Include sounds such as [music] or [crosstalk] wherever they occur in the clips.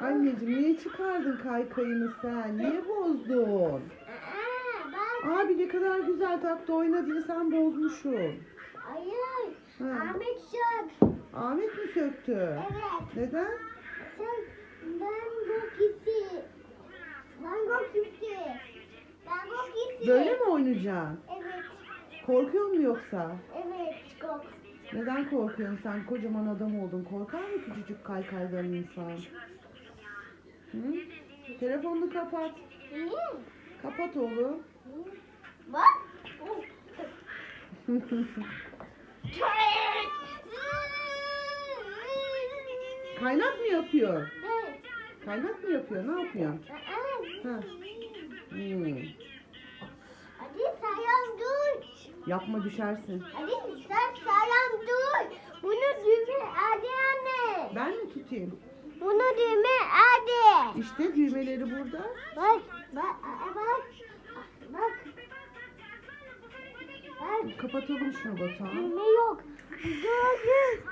Anneciğim niye çıkardın kaykayını sen? Niye bozdun? Aa. Abi ne kadar güzel taktı oyna diye sen bozmuşsun. Hayır. Ha. Ahmet Şak. Ahmet mi söktü? Evet. Neden? Sen Van Gogh gitti. Van Gogh gitti. Van Gogh gitti. Böyle mi oynayacaksın? Evet. Korkuyor mu yoksa? Evet. Gogh. Neden korkuyorsun sen? Kocaman adam oldun. Korkar mı küçücük kaykaydan insan? Hı? Telefonunu kapat. Niye? Kapat oğlum. Bak. Kaynak mı yapıyor? Evet. Kaynak mı yapıyor? Ne yapıyor? Ha. Hmm. Hadi sayam dur. Yapma düşersin. Hadi sen sayam dur. Bunu düğme hadi anne. Ben mi tutayım? Bunu düğme hadi. İşte düğmeleri burada. Bak, bak, bak, bak. Bak, Kapatalım şunu Batuhan. düğme yok. Gördüm.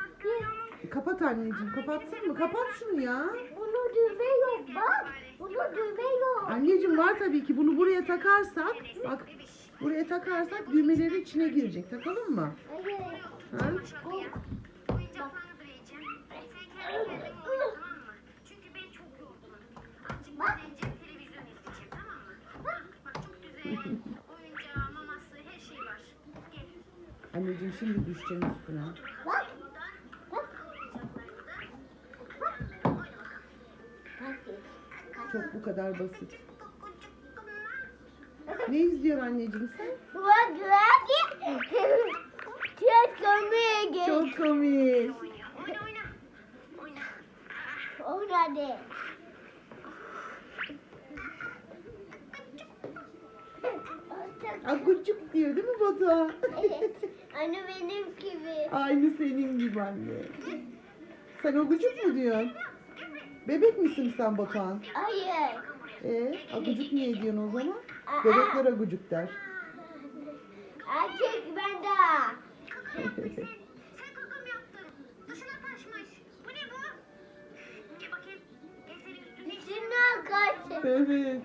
Kapat anneciğim. Kapatsın mı? Kapat şunu ya. Bunu düğme yok. Bak, bunu düğme yok. Anneciğim var tabii ki. Bunu buraya takarsak, bak buraya takarsak düğmeleri içine girecek. Takalım mı? Hayır. Ha? Bu- Bak. Anneciğim şimdi düşeceksin üstüne. Bak. Çok bu kadar basit. Ne izliyorsun anneciğim sen? Bak, bak. Çok komik. Çok komik. Oynadı. [laughs] Akucuk diyor değil mi Batuhan? Evet. [laughs] Anne benim gibi. Aynı senin gibi anne. Sen agucuk mu diyorsun? Bebek misin sen Batuhan? Hayır. Ee, agucuk niye diyorsun o zaman? Aa. Bebekler agucuk der. Erkek ben de. Sen kaka mı yaptın? Dışına taşmış. Bu ne bu? Gel bakayım. Gel senin üstüne. İçinden kaç. evet.